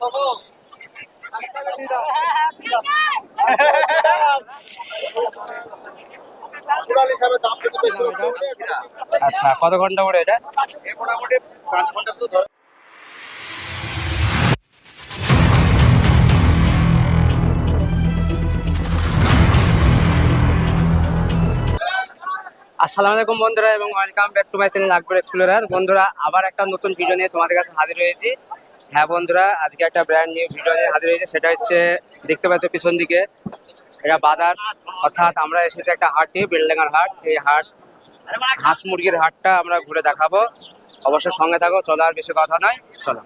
কত আচ্ছা কত ঘণ্টা পরে এটা? মোটামুটি পাঁচ ঘণ্টা তো ধর। আসসালামু আলাইকুম বন্ধুরা এবং welcome back to my channel Akbar explorer. বন্ধুরা, আবার একটা নতুন ভিডিও নিয়ে তোমাদের কাছে হাজির হয়েছি। হ্যাঁ বন্ধুরা, আজকে একটা ব্র্যান্ড নিউ ভিডিও নিয়ে হাজির হয়েছে। সেটা হচ্ছে, দেখতে পাচ্ছ পিছন দিকে, এটা বাজার। অর্থাৎ আমরা এসেছি একটা হাটে, বেলডাঙ্গার হাট। এই হাট, হাঁস মুরগির হাটটা আমরা ঘুরে দেখাবো। অবশ্যই সঙ্গে থাকো, চলো আর বেশি কথা নয়, চলো।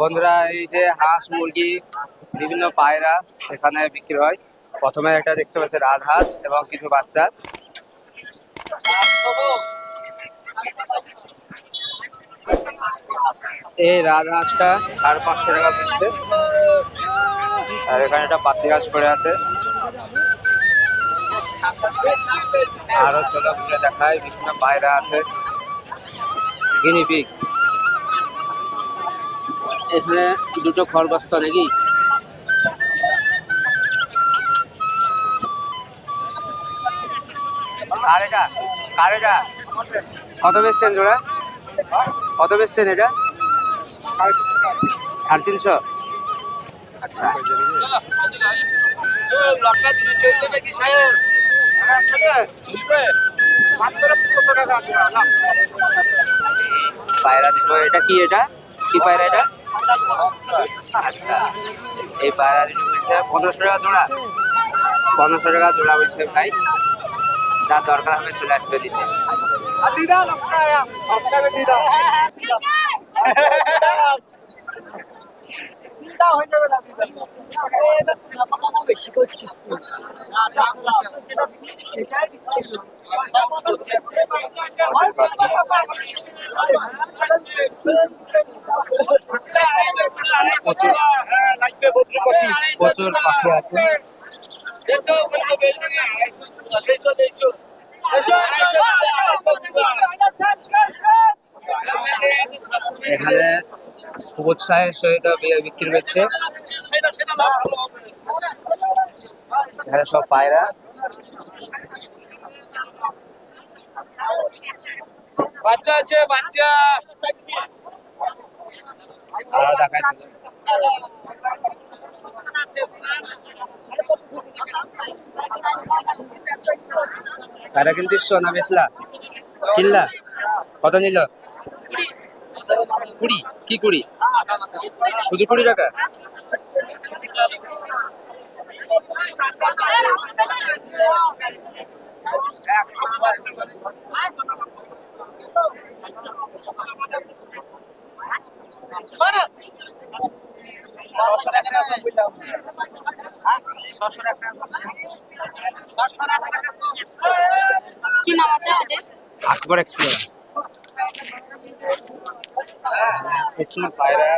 বন্ধুরা, এই যে হাঁস মুরগি, বিভিন্ন পায়রা এখানে বিক্রি হয়। প্রথমে একটা দেখতে পাচ্ছি রাজহাঁস এবং কিছু বাচ্চা। এই রাজহাঁসটা সাড়ে পাঁচশো টাকা দিচ্ছে আর এখানে একটা পাতি হাঁস পড়ে আছে। আরও চলো ঘুরে দেখায় বিভিন্ন পায়রা আছে। গিনিপিগ। এখানে দুটো খরগস্ত নাকি? কত বেচছেন জোড়া? কত বেচছেন এটা? সাড়ে তিনশো। আচ্ছা। পায়রা দুটো এটা কি এটা? কি পায়রা এটা? আচ্ছা। এই পায়রা দুটো বলছে পনেরোশো টাকা জোড়া। পনেরোশো টাকা জোড়া বলছে ভাই। যা দরকার হবে চলে আসবে দিতে। দিদা লঙ্কা পাঁচ টাকা দিদা দিদা যাবে না বেশি করছিস তুই প্রচুর প্রচুর পাখি আছে। এখানে উৎসাহের সহিত বিক্রি হচ্ছে। এখানে সব পায়রা। বাচ্চা আছে বাচ্চা। আরও দেখাচ্ছি। পায়রা কিন্তু সোনা বেচলা। কিনলা কত নিল? কুড়ি কি কুড়ি? শুধু কুড়ি টাকা? কি নাম আছে হাটের আকবর এক্সপ্লোর প্রচুর পায়রা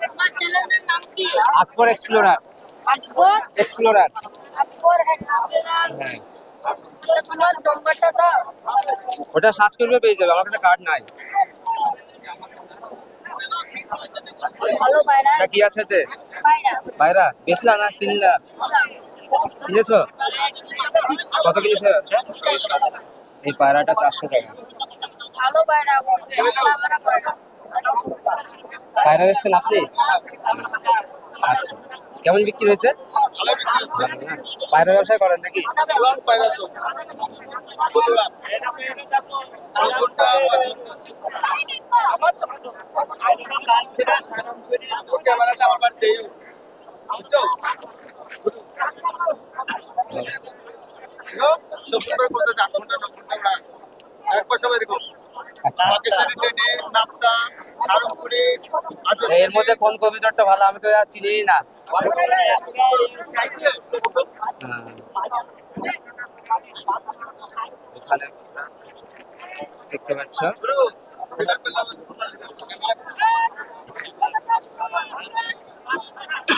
তোমার চ্যানেলের নাম কি? Akbar explorer. Akbar explorer. Akbar explorer হ্যাঁ। তোমার নম্বরটা দাও। ওটা সার্চ করবে পেয়ে যাবে। আমার কাছে কার্ড নাই। ভালো বাইরা। এটা কি আছে পায়রা বেচলা না কিনলা কিনেছো? কত কিনেছো? এই পায়রাটা চারশো টাকা। পায়রা বেচছেন আপনি আচ্ছা। কেমন বিক্রি হয়েছে? পায়রা ব্যবসা করেন নাকি? আমার আচ্ছা। এর মধ্যে কোন কবিতাটা ভালো? আমি তো আর চিনি না। এখানে দেখতে পাচ্ছ।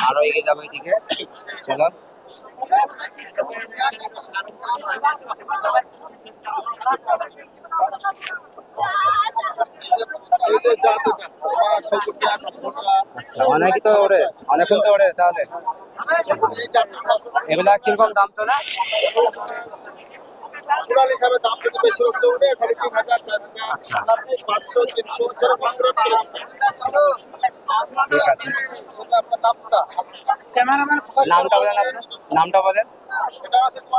আরও এগিয়ে যাব এদিকে। চলো এই যে জাতটা পাঁচ ছ ফুট সাত ফুট আচ্ছা অনেকই তো ওরে অনেকক্ষণ তো ওরে তাহলে? এগুলা কীরকম দাম চলে? কুড়াল হিসাবে দাম যদি বেশি উঠতে উঠে তাহলে তিন হাজার চার হাজার আচ্ছা। পাঁচশো তিনশো যেরকম ঠিক আছে। আপনার নামটা বলেন আপনার নামটা বলেন।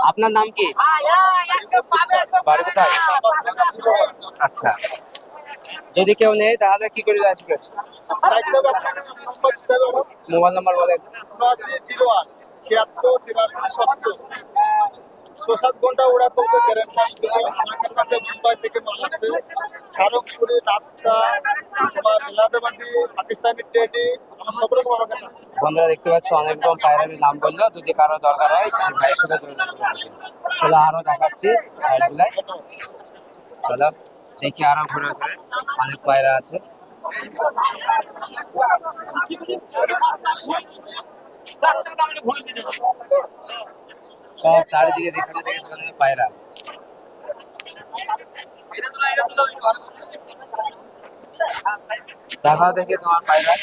আপনার নাম কি? বাড়ি কোথায়? আচ্ছা। যদি কেউ নেই তাহলে কি করে আসবে? মোবাইল নাম্বার বলেন। ছিয়াত্তর তিরাশি সত্তর। ছ সাত ঘণ্টা ওরা কাছে মুম্বাই থেকে নাপ্তা তোমার এলাহাবাদি পাকিস্তানি টেডি সব রকম আমার কাছে আছে বন্ধুরা দেখতে পাচ্ছ অনেক রকম পায়রামির নাম বলল। যদি কারও দরকার হয় ভাইয়ের সাথে যোগাযোগ করবে চলো আরও দেখাচ্ছি সাইডগুলাই চলো দেখি আরও ঘুরে ঘুরে অনেক পায়রা আছে। সব চারিদিকে যেখানে দেখে সেখানে পায়রা। দেখি তোমার পায়রা।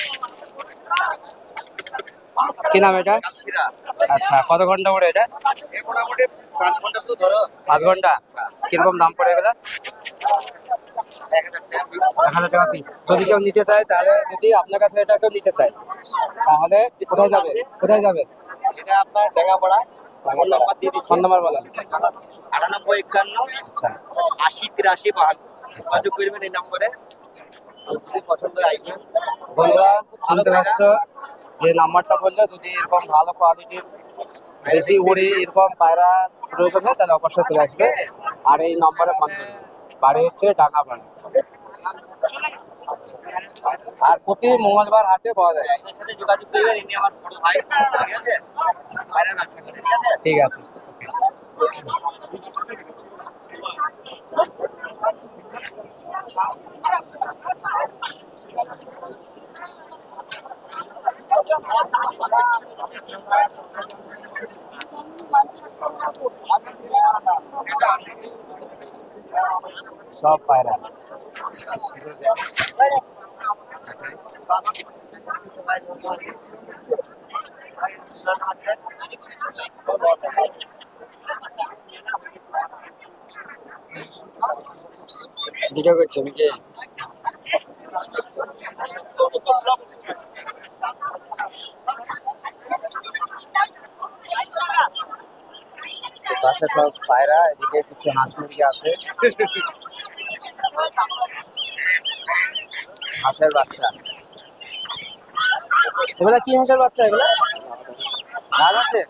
কি নাম এটা? আচ্ছা কত ঘণ্টা এটা? পাঁচ ঘণ্টা। কীরকম দাম এক হাজার টাকা পিস যদি কেউ নিতে চায়, তাহলে যদি আপনার কাছে এটা কেউ নিতে চায়, তাহলে কোথায় যাবে? কোথায় যাবে? এটা আপনার ডেঙ্গাপাড়া। ফোন নাম্বার দিয়ে দিচ্ছি। ফোন নাম্বার বলেন। আটানব্বই একান্ন আচ্ছা। আশি তিরাশি বাহান্ন। আচ্ছা। যোগাযোগ করবেন এই নম্বরে। যদি বন্ধুরা শুনতে পাচ্ছ? যে নাম্বারটা বলল যদি এরকম ভালো কোয়ালিটির বেশি উড়ি এরকম পায়রা প্রয়োজন হয় তাহলে অবশ্যই চলে আসবে। আর এই নম্বরে ফোন করবে বাড়ি হচ্ছে ডাঙ্গা বাড়ি আর প্রতি মঙ্গলবার হাটে পাওয়া যায়। যোগাযোগ করবেন ইনি আমার বড় ভাই। ঠিক আছে? ঠিক আছে। ঠিক আছে ওকে সব পায়রা। ভিডিও করছ নাকি? পাশে সব পায়রা, এদিকে কিছু হাঁস মুরগি আছে। হাঁসের বাচ্চা। এগুলা কি হাঁসের বাচ্চা এগুলা? আছে?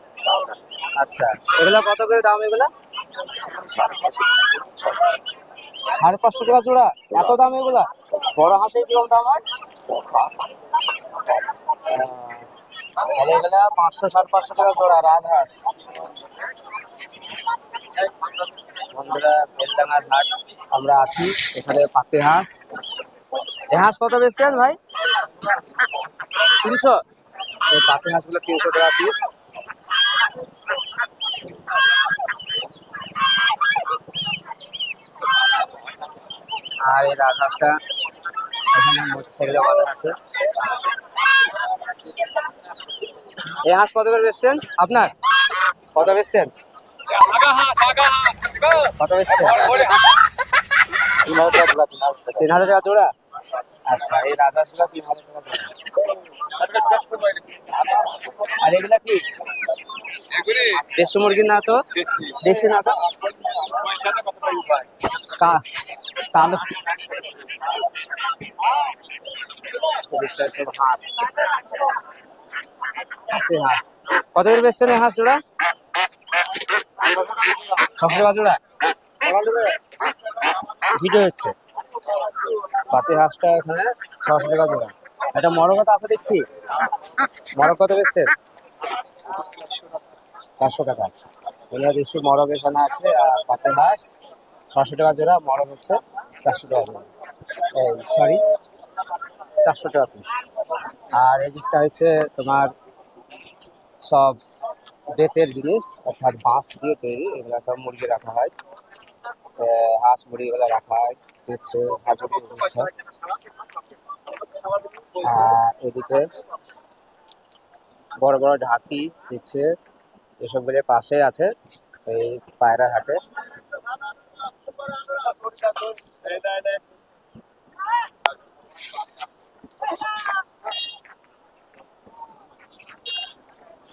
আচ্ছা। এগুলা কত করে দাম এগুলা? সাড়ে পাঁচশো টাকা জোড়া। এত দাম এগুলা? বড় হাঁসের কীরকম দাম হয়? পাঁচশো, সাড়ে পাঁচশো টাকা রাজহাঁস। আমরা আছি এখানে পাতি হাঁস। এ হাঁস কত বেচছেন ভাই? তিনশো। এই পাতি হাঁসগুলো তিনশো টাকা পিস আর এই রাজহাঁসটা এখানে মোটরসাইকেলে বাঁধা আছে। এই হাঁস কত করে বেচছেন? আপনার? কত বেচছেন? কত বেচছেন? তিন হাজার টাকা জোড়া? আচ্ছা এই রাজহাঁসগুলো তিন হাজার টাকা জোড়া। আর এগুলা কি? দেশি মুরগি না তো? দেশি। না তো? হাঁস কত করে বেচছেন হাঁস জোড়া? ছশো টাকা জোড়া? ভিডিও হচ্ছে পাতি হাঁসটা এখানে ছশো টাকা জোড়া। এটা মরকত আছে দেখছি? মরক কত বেচছেন চারশো টাকা। এগুলো দেশি মরক এখানে আছে আর পাতি হাঁস ছশো টাকা জোড়া। মরক হচ্ছে চারশো টাকা সরি চারশো টাকা পিস আর এদিকটা দিকটা হচ্ছে তোমার সব বেতের জিনিস, অর্থাৎ বাঁশ দিয়ে তৈরি, এগুলা সব মুরগি রাখা হয়। হাঁস মুরগি এগুলা রাখা হয় এদিকে বড় বড় ঢাকি দিচ্ছে এসবগুলোর পাশে আছে, এই পায়রা হাটে।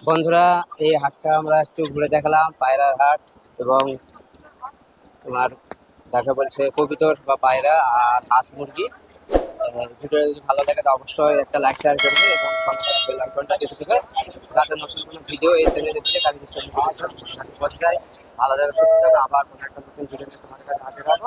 বন্ধুরা, এই হাটটা আমরা একটু ঘুরে দেখালাম, পায়রার হাট এবং তোমার দেখা বলছে কবিতর বা পায়রা আর হাঁস মুরগি। ভিডিও যদি ভালো লাগে তো অবশ্যই একটা লাইক শেয়ার করবে এবং সঙ্গে বেল আইকনটা টিপে দেবে যাতে নতুন কোনো ভিডিও এই চ্যানেলে দিলে কারণ পৌঁছে যায় ভালো থাকে সুস্থ থাকবে আবার কোনো একটা নতুন ভিডিও নিয়ে তোমাদের কাছে হাজির হব